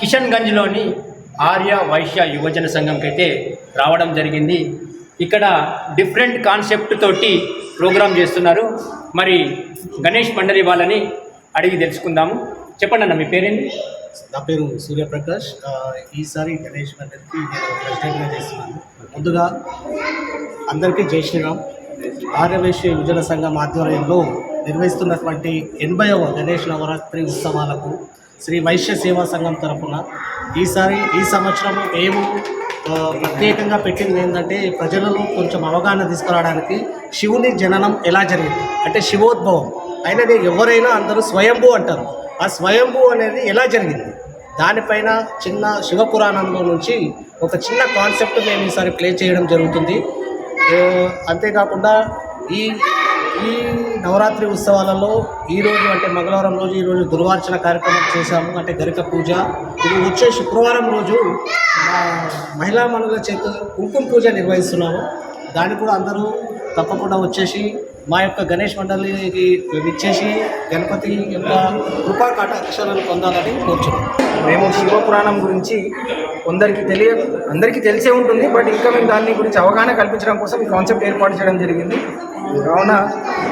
కిషన్గంజ్లోని ఆర్య వైశ్య యువజన సంఘంకైతే రావడం జరిగింది. ఇక్కడ డిఫరెంట్ కాన్సెప్ట్ తోటి ప్రోగ్రామ్ చేస్తున్నారు. మరి గణేష్ మండలి వాళ్ళని అడిగి తెలుసుకుందాము. చెప్పండి అన్న మీ పేరేంటి? నా పేరు సూర్యప్రకాష్. ఈసారి గణేష్ మండలికి నేను ప్రెసిడెంట్గా చేస్తున్నాను. ముందుగా అందరికీ జై శ్రీరామ్. ఆర్యవేశ్య యువజన సంఘం ఆధ్వర్యంలో నిర్వహిస్తున్నటువంటి ఎనభైవ గణేష్ నవరాత్రి ఉత్సవాలకు శ్రీ వైశ్య సేవా సంఘం తరఫున ఈసారి ఈ సంవత్సరం మేము ప్రత్యేకంగా పెట్టింది ఏంటంటే ప్రజలలో కొంచెం అవగాహన తీసుకురావడానికి శివుని జననం ఎలా జరిగింది? అంటే శివోద్భవం. అయినది ఎవరైనా అందరూ స్వయంభూ అంటారు. ఆ స్వయంభూ అనేది ఎలా జరిగింది? దానిపైన చిన్న శివపురాణంలో నుంచి ఒక చిన్న కాన్సెప్ట్ మేము ఈసారి ప్లే చేయడం జరుగుతుంది. అంతేకాకుండా ఈ ఈ నవరాత్రి ఉత్సవాలలో ఈరోజు అంటే మంగళవారం రోజు ఈరోజు దుర్వార్చన కార్యక్రమం చేశాము అంటే గరిక పూజ. ఇది వచ్చే శుక్రవారం రోజు మహిళా మనుల చేత కుంకుమ పూజ నిర్వహిస్తున్నాము. దానికి కూడా అందరూ తప్పకుండా వచ్చేసి మా యొక్క గణేష్ మండలికి ఇచ్చేసి గణపతి యొక్క కృపా కటాక్షరాలు పొందాలని కోరుచున్నాం మేము శివపురాణం గురించి కొందరికి తెలియ అందరికీ తెలిసే ఉంటుంది బట్ ఇంకా మేము దాని గురించి అవగాహన కల్పించడం కోసం ఈ కాన్సెప్ట్ ఏర్పాటు చేయడం జరిగింది. కావున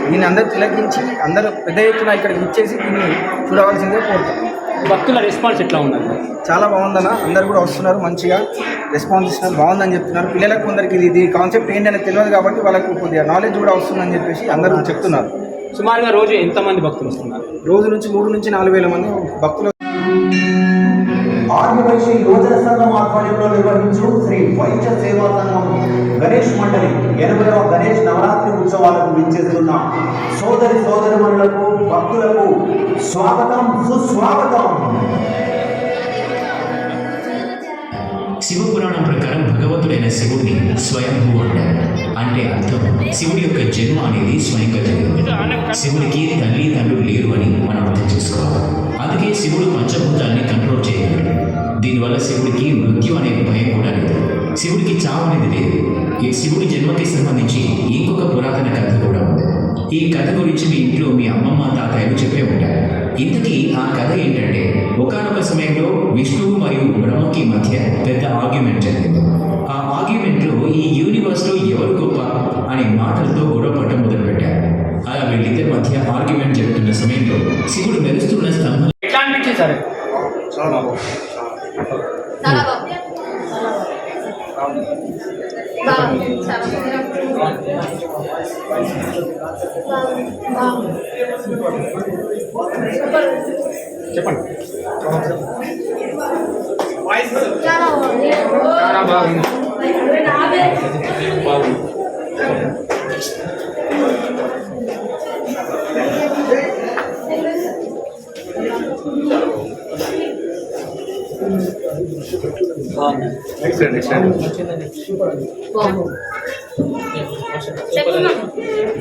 దీన్ని అందరూ తిలకించి అందరూ పెద్ద ఎత్తున ఇక్కడికి ఇచ్చేసి దీన్ని చూడవలసిందే కోరుతాం. భక్తుల రెస్పాన్స్ ఎట్లా ఉందండి? చాలా బాగుందన్న. అందరు కూడా వస్తున్నారు మంచిగా. రెస్పాన్స్ ఇస్తున్నారు బాగుందని చెప్తున్నారు. పిల్లలకు కొందరికి ఇది ఇది కాన్సెప్ట్ ఏంటనేది తెలియదు కాబట్టి వాళ్ళకు కొద్దిగా నాలెడ్జ్ కూడా వస్తుందని చెప్పేసి అందరూ చెప్తున్నారు. సుమారుగా రోజు ఎంతమంది భక్తులు వస్తున్నారు? రోజు నుంచి మూడు నుంచి నాలుగు వేల మంది భక్తులు ఆదివైశ్య యువజన సంఘం ఆధ్వర్యంలో నిర్వహించు శ్రీ వైద్య సేవా సంఘం గణేష్ మండలి. ఎనభైవ గణేష్ నవరాత్రి ఉత్సవాలకు విచ్చేస్తున్న. సోదరి సోదరిమణులకు భక్తులకు స్వాగతం సుస్వాగతం. శివపురాణం ప్రకారం భగవంతుడైన శివుడిని స్వయంభూ అంటారు. అంటే అర్థం శివుడి యొక్క జన్మ అనేది స్వయంగా జరిగింది. శివుడికి తల్లి తండ్రులు లేరు అని మనం అర్థం చేసుకోవాలి. అందుకే శివుడు పంచభూతాన్ని కంట్రోల్ చేయగలడు దీనివల్ల శివుడికి మృత్యు అనే భయం కూడా లేదు. శివుడికి చావు అనేది లేదు. ఈ శివుడి జన్మకి సంబంధించి ఇంకొక పురాతన కథ కూడా ఉంది. ఈ కథ గురించి మీ ఇంట్లో మీ అమ్మమ్మ తాతయ్యలు చెప్పే ఉంటారు. ఇంతకీ ఆ కథ ఏంటంటే ఒకానొక సమయంలో విష్ణువు మరియు బ్రహ్మకి మధ్య పెద్ద ఆర్గ్యుమెంట్ జరిగింది. ఆ ఆర్గ్యుమెంట్లో ఈ యూనివర్స్లో ఎవరు గొప్ప అనే మాటలతో గొడవ పట్టం మొదలుపెట్టారు. అలా వీళ్ళిద్దరి మధ్య ఆర్గ్యుమెంట్ జరుగుతున్న సమయంలో శివుడు మెరుస్తున్న స్తంభం ఎట్లా అనిపించింది సార్? చాలా చాలా బాగుంది బాగుంది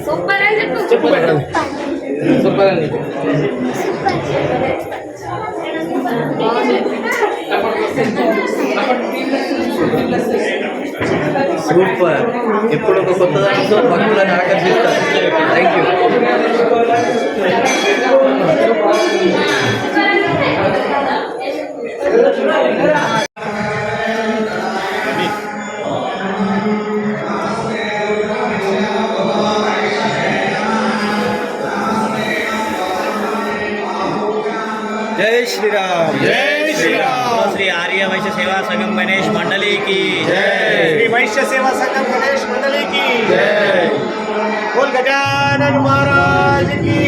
సూపర్ మేడం. సూపర్ అండి సూపర్ ఎప్పుడు ఒక కొత్త దానితో పక్కలను ఆకర్షిస్తారు జై శ్రీరామ్ జై శ్రీరామ్ శ్రీ ఆర్య వైశ్య సేవా సంఘం గణేష్ మండలికి శ్రీ వైశ్య సేవా సంఘం గణేష్ మండలికి బోల్ గజానన్ మహారాజ్కి